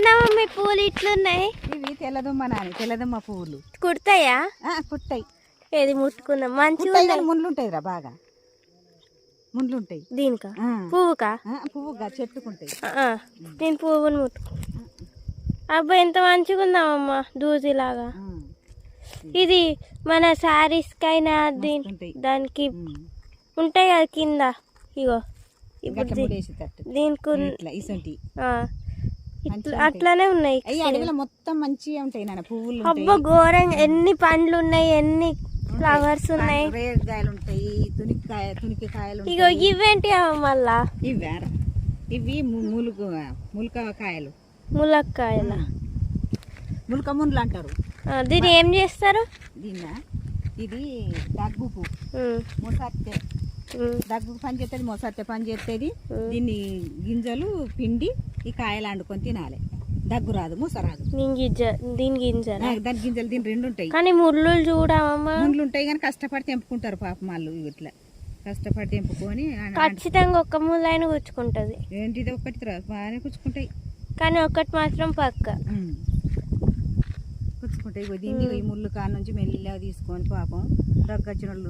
ఏందమ్మా పూలు ఇట్లున్నాయి? ఇవి తెల్లదుమ్మ నాని తెల్లదుమ్మ పువ్వులు కుడతాయా? కుట్టాయి. ఏది ముట్టుకుందాం? మంచిగా కానీ ముళ్ళు ఉంటాయి రా బాగా. ముళ్ళు ఉంటాయి దీనికా. పువ్వుకా? పువ్వుగా చెట్టుకుంటాయి. నేను పువ్వుని ముట్టుకో. అబ్బా ఎంత మంచిగా ఉందామమ్మా దూదిలాగా. ఇది మన శారీస్కైనా దీని ఉంటాయి దానికి. ఉంటాయి కదా కింద? ఇగో ఇప్పుడు దీనికి అట్లానే ఉన్నాయి అయ్యి అడవిలో మొత్తం మంచిగా ఉంటాయి నాన్న పువ్వులు అబ్బా ఘోరంగా. ఎన్ని పండ్లు ఉన్నాయి ఎన్ని ఫ్లవర్స్ ఉన్నాయి. రేగాయలు ఉంటాయి తునికాయ తునికి కాయలు ఇగో ఇవేంటి మళ్ళా? ఇవి ఇవి ములుగు ములక కాయలు ములక్కాయల? ములక ముండ్లు అంటారు. దీన్ని ఏం చేస్తారు? దీన్న? ఇది దగ్గుకు ఉమ్, మొసత్తె ఉమ్, దగ్గుకు పని చేస్తుంది మొసత్తె పని చేస్తుంది. దీన్ని గింజలు పిండి ఈ కాయలు వండుకొని తినాలి. దగ్గు రాదు మూస రాదు. దీని గింజ దీని గింజల దాని గింజలు దీని రెండు ఉంటాయి. కానీ ముళ్ళు చూడమమ్మా ముండ్లు ఉంటాయి కానీ కష్టపడి తెంపుకుంటారు పాపం వాళ్ళు ఇట్లా. కష్టపడి తెంపుకొని ఖచ్చితంగా ఒక్క ముళ్ళైన గుచ్చుకుంటది. ఏంటిది ఒక్కటి రా- బాగానే కూర్చుకుంటాయి కానీ ఒక్కటి మాత్రం పక్క. కూర్చుకుంటాయి దీన్ని ఈ ముళ్ళు కాడ నుంచి మెల్లగా తీసుకొని పాపం వాళ్ళు